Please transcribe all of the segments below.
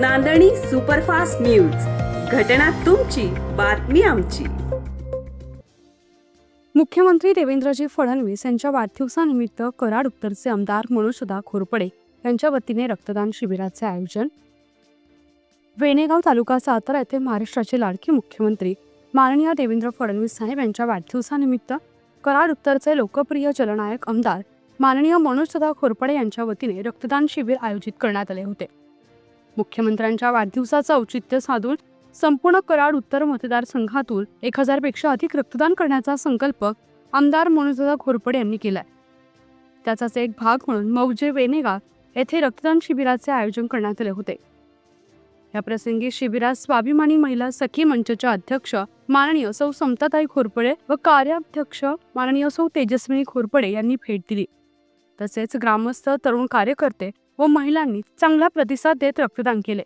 नांदणी superfast news. घटना तुमची बातमी आमची. मुख्यमंत्री देवेंद्रजी फडणवीस यांच्या वाढदिवसानिमित्त कराड उत्तरचे आमदार मनोजदा खोरपडे यांच्या वतीने रक्तदान शिबिराचे आयोजन. वेणेगाव तालुका सातारा येथे महाराष्ट्राचे लाडके मुख्यमंत्री माननीय देवेंद्र फडणवीस साहेब यांच्या वाढदिवसानिमित्त कराड उत्तरचे लोकप्रिय जलनायक आमदार माननीय मनोजदा खोरपडे यांच्या वतीने रक्तदान शिबिर आयोजित करण्यात आले होते. मुख्यमंत्र्यांच्या वाढदिवसाचं औचित्य साधून संपूर्ण कराड उत्तर मतदारसंघातून एक हजारपेक्षा अधिक रक्तदान करण्याचा संकल्प आमदार मनोजदा घोरपडे यांनी केलाय. त्याचाच एक भाग म्हणून मौजे वेनेगा येथे रक्तदान शिबिराचे आयोजन करण्यात आले होते. या प्रसंगी शिबिरात स्वाभिमानी महिला सखी मंचच्या अध्यक्ष माननीय सौ समताताई घोरपडे व कार्याध्यक्ष माननीय सौ तेजस्विनी घोरपडे यांनी भेट दिली. तसेच ग्रामस्थ तरुण कार्यकर्ते व महिलांनी चांगला प्रतिसाद देत रक्तदान केले.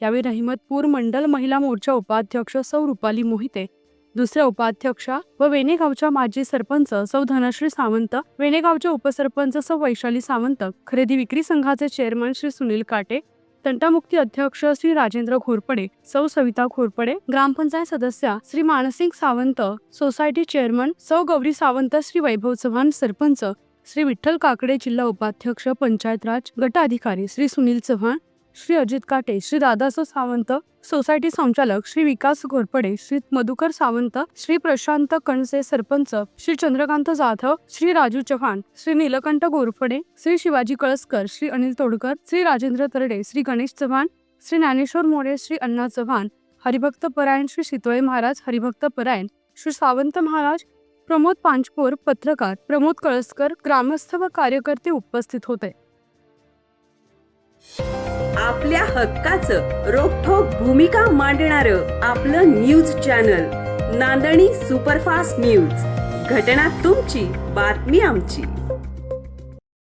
यावेळी रहिमतपूर मंडल महिला मोर्चा उपाध्यक्ष सौ रुपाली मोहिते दुसऱ्या उपाध्यक्षा व वेणेगावच्या माजी सरपंच सौ धनश्री सावंत वेणेगावच्या उपसरपंच सौ वैशाली सावंत खरेदी विक्री संघाचे चेअरमन श्री सुनील काटे तंटामुक्ती अध्यक्ष श्री राजेंद्र घोरपडे सौ सविता घोरपडे ग्रामपंचायत सदस्या श्री मानसिंग सावंत सोसायटी चेअरमन सौ गौरी सावंत श्री वैभव चव्हाण सरपंच श्री विठ्ठल काकडे जिल्हा उपाध्यक्ष पंचायत राज गट अधिकारी श्री सुनील चव्हाण श्री अजित काटे श्री दादासो सावंत सोसायटी संचालक श्री विकास घोरपडे श्री मधुकर सावंत श्री प्रशांत कणसे सरपंच श्री चंद्रकांत जाधव श्री राजू चव्हाण श्री नीलकंठ घोरपडे श्री शिवाजी कळसकर श्री अनिल तोडकर श्री राजेंद्र तरडे श्री गणेश चव्हाण श्री ज्ञानेश्वर मोरे श्री अण्णा चव्हाण हरिभक्त परायण श्री शितोळे महाराज हरिभक्त परायण श्री सावंत महाराज प्रमोद पांचपोर पत्रकार प्रमोद कळसकर ग्रामस्थ व कार्यकर्ते उपस्थित होते. आपल्या हक्काचं रोखोक भूमिका मांडणार आपलं news channel Nandani superfast news. घटना तुमची बातमी आमची.